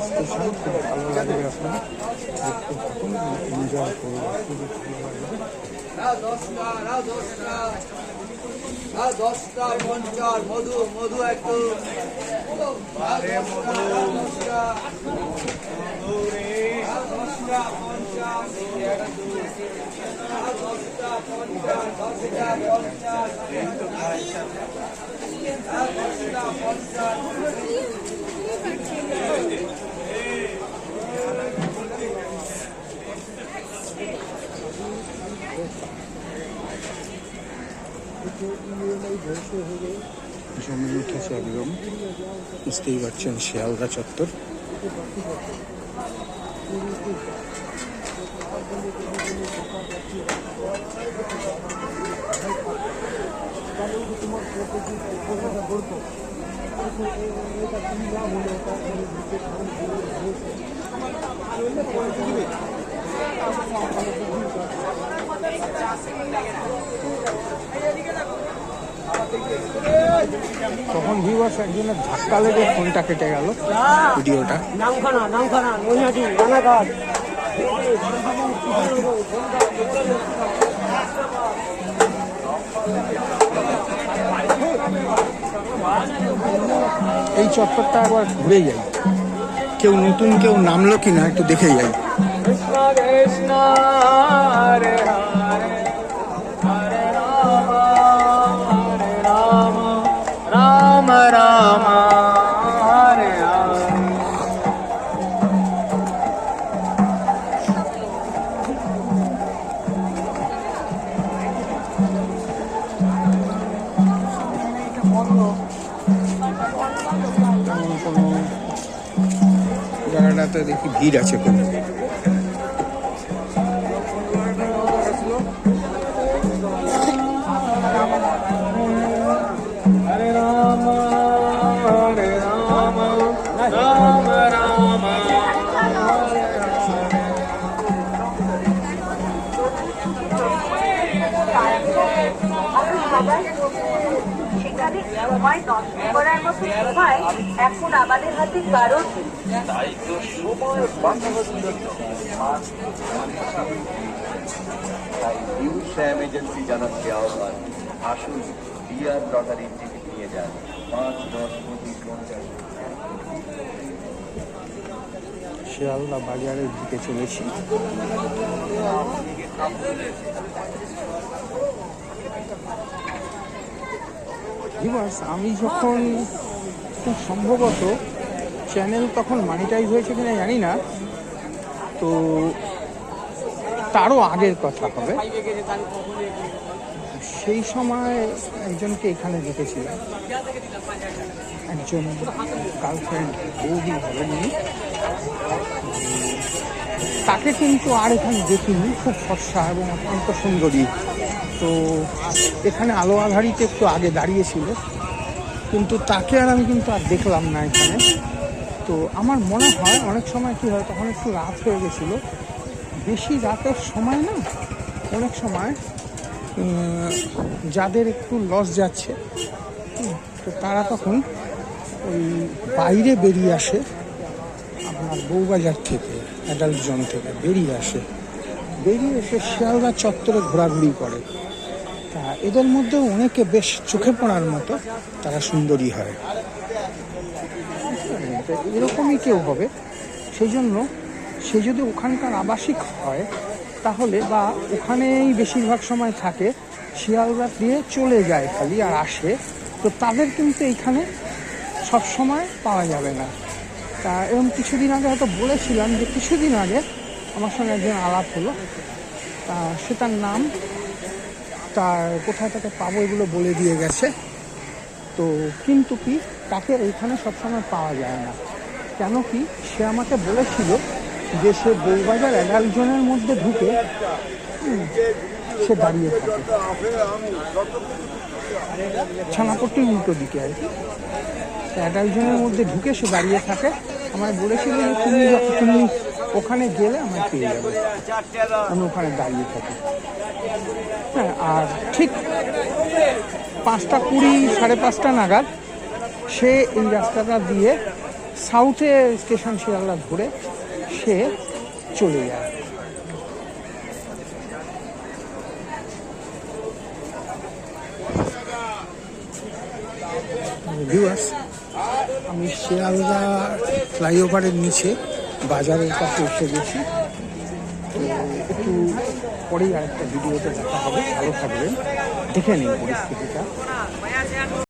Station খুব ভালো লাগে আপনার দেখতে থাকুন এনজয় করুন খুবই ভালো লাগবে দশটা পঞ্চাশ মধু মধু একটু পঞ্চাশ জমে উঠেছে একদম বুঝতেই পারছেন শিয়ালদা চত্বর তখন ভিউয়ার্স একজনের ধাক্কা লেগে ফোনটা কেটে গেল। ভিডিওটা। নামখানা নামখানা নৈহাটি রানাঘাট। এই চত্বরটা একবার ঘুরে যাই। কেউ নতুন কেউ নামলো কিনা একটু দেখে যাই। কৃষ্ণ কৃষ্ণ জায়গাটাতে দেখি ভিড় আছে কোনো। সেখানে সময় নষ্ট করার মতো সময় এখন আমাদের হাতে কারণ নেই। তাই শ্যাম এজেন্সি জানাচ্ছে আহ্বান। আসুন লটারির টিকিট নিয়ে যান। পাঁচ দশ পঁচিশ পঞ্চাশ শিয়ালদা বাজারের দিকে চলেছি। ভিউয়ার্স আমি যখন খুব সম্ভবত চ্যানেল তখন মানিটাইজ হয়েছে কিনা জানি না, তো তারও আগের কথা হবে। সেই সময় একজনকে এখানে দেখেছিলাম। একজন গার্লফ্রেন্ড বৌদি হবেন তাকে কিন্তু আর এখানে দেখিনি, খুব ফর্সা এবং অত্যন্ত সুন্দরী। তো এখানে আলো আধারিতে একটু আগে দাঁড়িয়েছিল। কিন্তু তাকে আর আমি কিন্তু আর দেখলাম না এখানে। তো আমার মনে হয় অনেক সময় কি হয়, তখন একটু রাত হয়ে গেছিল। বেশি রাতের সময় না, অনেক সময় যাদের একটু লস যাচ্ছে তো তারা তখন ওই বাইরে বেরিয়ে আসে। আপনার বউবাজার থেকে অ্যাডাল্ট জোন থেকে বেরিয়ে আসে। বেরিয়ে এসে শিয়ালদা চত্বরে ঘোরাঘুরি করে। তা এদের মধ্যেও অনেকে বেশ চোখে পড়ার মতো, তারা সুন্দরী হয়। এরকমই কেউ হবে। সেই জন্য সে যদি ওখানকার আবাসিক হয়, তাহলে বা ওখানেই বেশিরভাগ সময় থাকে, শিয়ালদা দিয়ে চলে যায় খালি আর আসে, তো তাদের কিন্তু এইখানে সব সময় পাওয়া যাবে না। তা এরকম কিছুদিন আগে হয়তো বলেছিলাম যে কিছুদিন আগে আমার সঙ্গে একজন আলাপ হলো। সে তার নাম, তার কোথায় তাকে পাবো এগুলো বলে দিয়ে গেছে। তো কিন্তু কি তাকে এইখানে সবসময় পাওয়া যায় না। কেন কি সে আমাকে বলেছিল যে সে বউবাজার এগারো জনের মধ্যে ঢুকে সে দাঁড়িয়ে থাকে। ছানাপট্টির উল্টো দিকে আর কি। এগারো জনের মধ্যে ঢুকে সে দাঁড়িয়ে থাকে। আমায় বলেছিল যে তুমি তুমি ওখানে গেলে আমার পেয়ে যাবে। আমি ওখানে দাঁড়িয়ে থাকি। হ্যাঁ আর ঠিক পাঁচটা কুড়ি, সাড়ে পাঁচটা নাগাদ সে এই রাস্তাটা দিয়ে সাউথে স্টেশন শিয়ালদা ধরে সে চলে যায়। আমি শিয়ালদা ফ্লাইওভারের নিচে বাজারের কাছে এসে গেছি। একটু পরেই আরেকটা ভিডিওতে দেখা হবে, ভালো থাকবেন। দেখে নিন পরিস্থিতিটা।